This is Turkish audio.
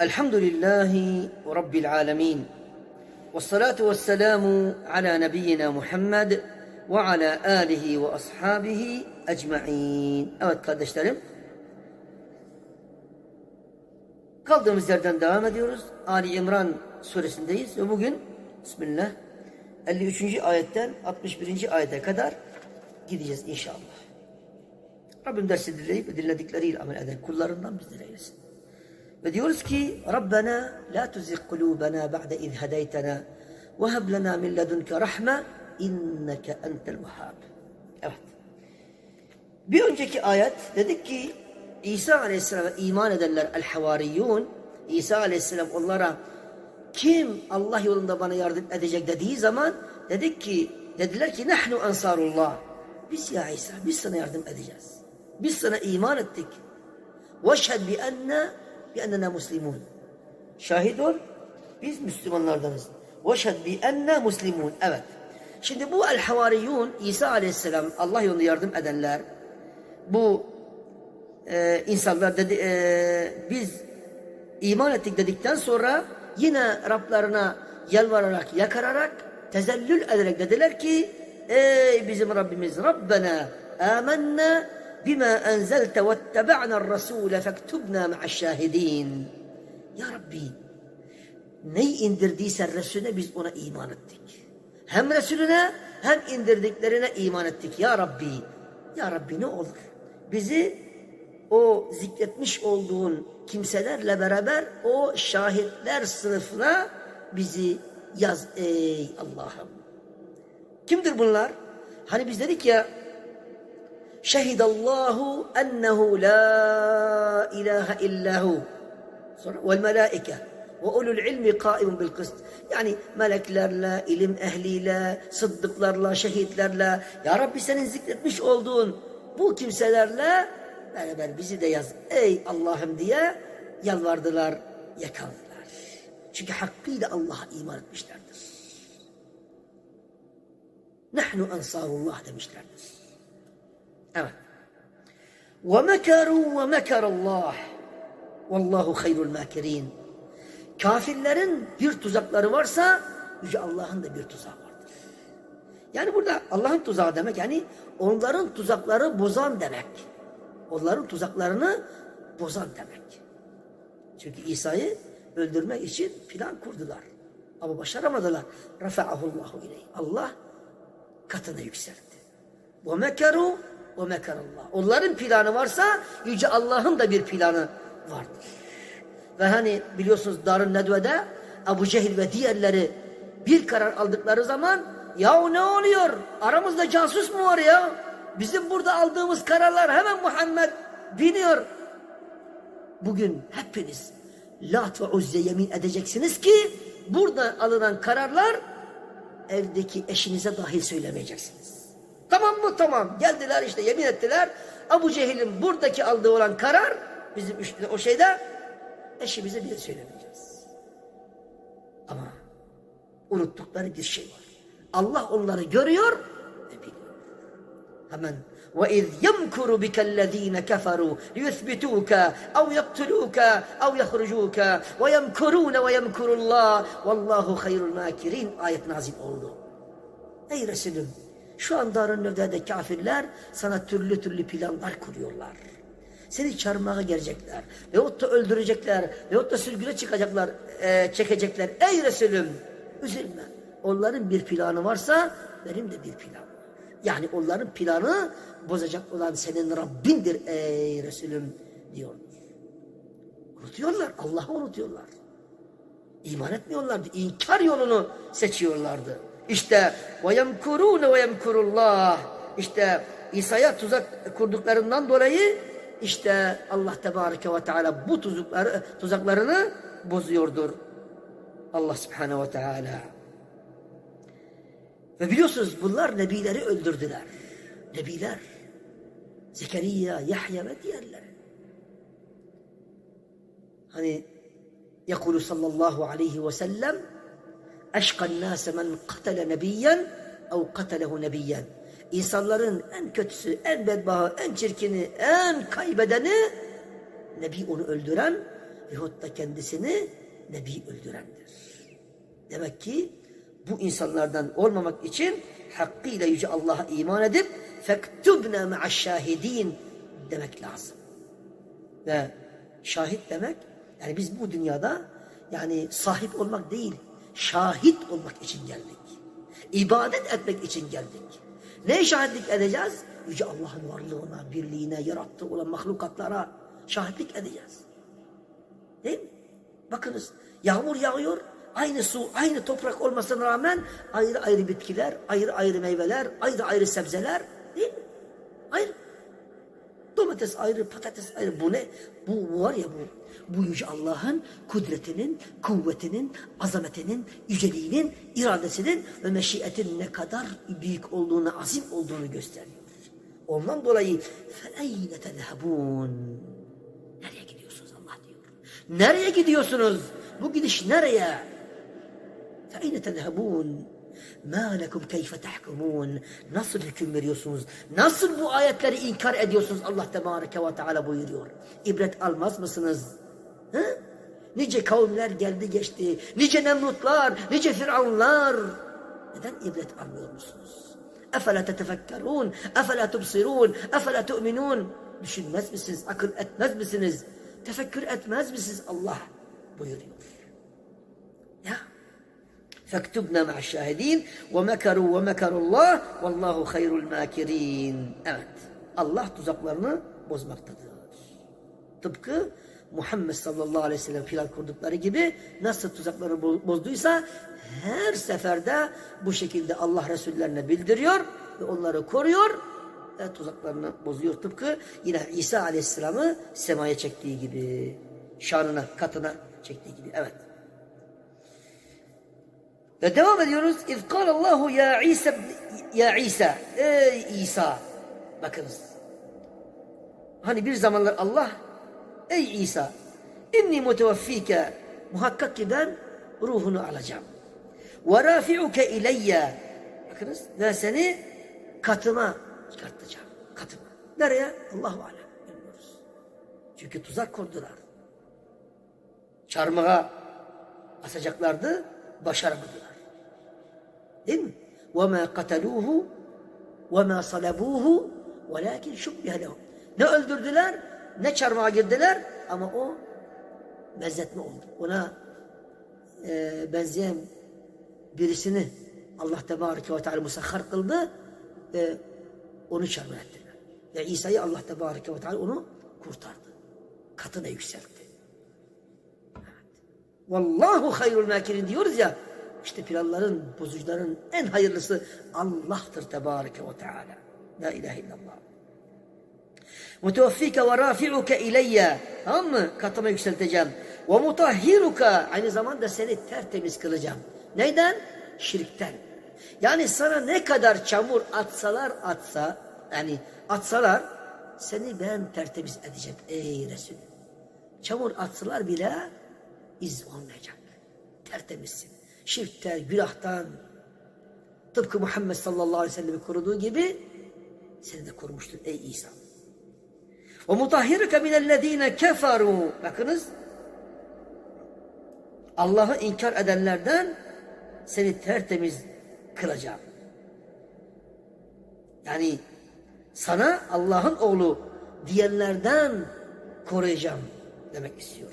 الحمد لله رب العالمين والصلاة والسلام على نبينا Muhammed ve ala alihi ve ashabihi ecma'in. Evet kardeşlerim. Kaldığımız yerden devam ediyoruz. Ali İmran suresindeyiz ve bugün Bismillah 53. ayetten 61. ayete kadar gideceğiz inşallah. Rabbim dersi dinleyip ve dinledikleriyle amel eden kullarından bizleri eylesin. Ve diyoruz ki Rabbena la tuzigh kulubana ba'de iz hedeytena ve heb lena min ledunke rahme inneke entel vehhab. Evet. Bir önceki ayet dedik ki İsa Aleyhisselam'a iman edenler el-havariyun İsa Aleyhisselam onlara kim Allah yolunda bana yardım edecek dediği zaman dedik ki dediler ki nahnu ansarullah. Biz ya İsa biz sana yardım edeceğiz. Biz sana iman ettik. Veşhed bi enne bi ennena muslimun. Şahit ol biz Müslümanlardanız. Veşhed bi enne muslimun. Evet. Şimdi bu el-havariyun İsa Aleyhisselam Allah yolunda yardım edenler bu e, insanlar dedi e, biz iman ettik dedikten sonra yine Rablarına yalvararak, yakararak, tezellül ederek dediler ki ey bizim Rabbimiz Rabbena amennâ bima enzelte vettebe'na rasûle fektubna ma'aşşâhidîn Ya Rabbi neyi indirdiysen Resulüne biz ona iman ettik. Hem Resulüne hem indirdiklerine iman ettik. Ya Rabbi, Ya Rabbi ne olur? Bizi o zikretmiş olduğun kimselerle beraber o şahitler sınıfına bizi yaz ey Allah'ım. Kimdir bunlar? Hani biz dedik ya Şehidallahu ennehu la ilahe illahu. Sonra vel melaike ve ulul ilmi kaimun bil kıst. Yani meleklerle, ilim ehliyle, sıddıklarla, şehitlerle, Ya Rabbi senin zikretmiş olduğun bu kimselerle beraber bizi de yaz ey Allah'ım diye yalvardılar, yakaldılar. Çünkü hakkıyla Allah'a iman etmişlerdir. Nahnu ensarullah demişlerdir. Evet. وَمَكَرُوا وَمَكَرَ اللّٰهِ وَاللّٰهُ خَيْرُ الْمَاكِرِينَ Kafirlerin bir tuzakları varsa Yüce Allah'ın da bir tuzağı vardır. Yani burada Allah'ın tuzağı demek yani onların tuzakları bozan demek. Onların tuzaklarını bozan demek. Çünkü İsa'yı öldürmek için plan kurdular. Ama başaramadılar. Rafa'ahullahu ileyh. Allah katına yükseltti. Ve mekeru ve mekerallah. Onların planı varsa Yüce Allah'ın da bir planı vardır. Ve hani biliyorsunuz Darun Nedve'de Ebu Cehil ve diğerleri bir karar aldıkları zaman ya ne oluyor? Aramızda casus mu var ya? Bizim burada aldığımız kararlar hemen Muhammed biniyor. Bugün hepiniz Lat ve Uzze yemin edeceksiniz ki burada alınan kararlar evdeki eşinize dahil söylemeyeceksiniz. Tamam mı? Tamam. Geldiler işte yemin ettiler. Abu Cehil'in buradaki aldığı olan karar bizim üstüne o şeyde eşimize bile söylemeyeceğiz. Ama unuttukları bir şey var. Allah onları görüyor ve biliyor. Hemen وَاِذْ يَمْكُرُ بِكَ الَّذ۪ينَ كَفَرُوا لِيُثْبِتُوكَ اَوْ يَقْتُلُوكَ اَوْ يَخْرُجُوكَ وَيَمْكُرُونَ وَيَمْكُرُ اللّٰهِ وَاللّٰهُ خَيْرُ الْمَاكِرِينَ Ayet nazil oldu. Ey Resulüm şu an Darun Nevde'de kafirler sana türlü türlü planlar kuruyorlar. Seni çarmıha gelecekler. Veyahut da öldürecekler. Veyahut da sürgüne çıkacaklar, e, çekecekler. Ey Resulüm üzülme. Onların bir planı varsa benim de bir planım. Yani onların planı bozacak olan senin Rabbindir ey Resulüm diyorlar. Unutuyorlar. Allah'ı unutuyorlar. İman etmiyorlardı. İnkar yolunu seçiyorlardı. İşte ve yemkurune ve yemkurullah. İşte İsa'ya tuzak kurduklarından dolayı işte Allah Tebareke ve Teala bu tuzakları, tuzaklarını bozuyordur. Allah Subhanahu ve Teala. Ve biliyorsunuz bunlar nebileri öldürdüler. Nebiler. Zekeriya, Yahya ve diğerleri. Hani yakulu sallallahu aleyhi ve sellem eşkan nâse men katale nebiyen ev katelehu nebiyen. İnsanların en kötüsü, en bedbahı, en çirkini, en kaybedeni Nebi onu öldüren yahut da kendisini Nebi öldürendir. Demek ki bu insanlardan olmamak için hakkıyla Yüce Allah'a iman edip fektubne ma'aşşahidin demek lazım. Ve şahit demek yani biz bu dünyada yani sahip olmak değil şahit olmak için geldik. İbadet etmek için geldik. Ne şahitlik edeceğiz? Yüce Allah'ın varlığına, birliğine, yarattığı olan mahlukatlara şahitlik edeceğiz. Değil mi? Bakınız yağmur yağıyor. Aynı su, aynı toprak olmasına rağmen ayrı ayrı bitkiler, ayrı ayrı meyveler, ayrı ayrı sebzeler değil mi? Ayrı. Domates ayrı, patates ayrı. Bu ne? Bu, bu var ya bu. Bu yüce Allah'ın kudretinin, kuvvetinin, azametinin, yüceliğinin, iradesinin ve meşiyetin ne kadar büyük olduğunu, azim olduğunu gösteriyor. Ondan dolayı فَاَيْنَ تَذْهَبُونَ Nereye gidiyorsunuz Allah diyor. Nereye gidiyorsunuz? Bu gidiş nereye? فَاَيْنَ تَذْهَبُونَ مَا لَكُمْ كَيْفَ تَحْكُمُونَ Nasıl hüküm veriyorsunuz? Nasıl bu ayetleri inkar ediyorsunuz? Allah Tebareke ve Teala buyuruyor. İbret almaz mısınız? He? Nice kavimler geldi geçti. Nice Nemrutlar, nice Firavunlar. Neden ibret almıyor musunuz? اَفَلَا تَتَفَكَّرُونَ اَفَلَا تُبْصِرُونَ اَفَلَا تُؤْمِنُونَ Düşünmez misiniz? Akıl etmez misiniz? Tefekkür etmez misiniz? Allah buyuruyor. Fektubna ma'a şahidin ve mekaru ve mekarullah vallahu hayrul makirin. Evet. Allah tuzaklarını bozmaktadır. Tıpkı Muhammed sallallahu aleyhi ve sellem filan kurdukları gibi nasıl tuzakları bozduysa her seferde bu şekilde Allah Resullerine bildiriyor ve onları koruyor ve tuzaklarını bozuyor. Tıpkı yine İsa aleyhisselamı semaya çektiği gibi, şanına, katına çektiği gibi. Evet. Ve devam ediyoruz. İz Allahu ya İsa ya İsa. Ey İsa. Bakınız. Hani bir zamanlar Allah Ey İsa inni muteveffike muhakkak ki ben ruhunu alacağım. Ve rafi'uke ileyye bakınız ve seni katıma çıkartacağım. Katıma. Nereye? Allahu alem. Çünkü tuzak kurdular. Çarmıha asacaklardı. Başaramadılar. Değil mi? وَمَا قَتَلُوهُ وَمَا صَلَبُوهُ وَلَكِنْ شُبِّهَ لَهُمْ Ne öldürdüler, ne çarmıha girdiler ama o benzetme oldu. Ona e, benzeyen birisini Allah Tebareke ve Teala musahhar kıldı ve onu çarmıha ettiler. Ve İsa'yı Allah Tebareke ve Teala onu kurtardı. Katına yükseltti. Vallahu hayrul makirin diyoruz ya. işte planların, bozucuların en hayırlısı Allah'tır Tebareke ve Teala. La ilahe illallah. Mutevaffike ve rafi'uke ileyye. Tamam mı? Katıma yükselteceğim. Ve mutahhiruka. Aynı zamanda seni tertemiz kılacağım. Neyden? Şirkten. Yani sana ne kadar çamur atsalar atsa, yani atsalar seni ben tertemiz edeceğim ey Resul. Çamur atsalar bile iz olmayacak. Tertemizsin. Şirkten, günahtan, tıpkı Muhammed sallallahu aleyhi ve sellem'i koruduğu gibi seni de korumuştur ey İsa. Ve mutahhiruke minellezine keferu. Bakınız. Allah'ı inkar edenlerden seni tertemiz kılacağım. Yani sana Allah'ın oğlu diyenlerden koruyacağım demek istiyor.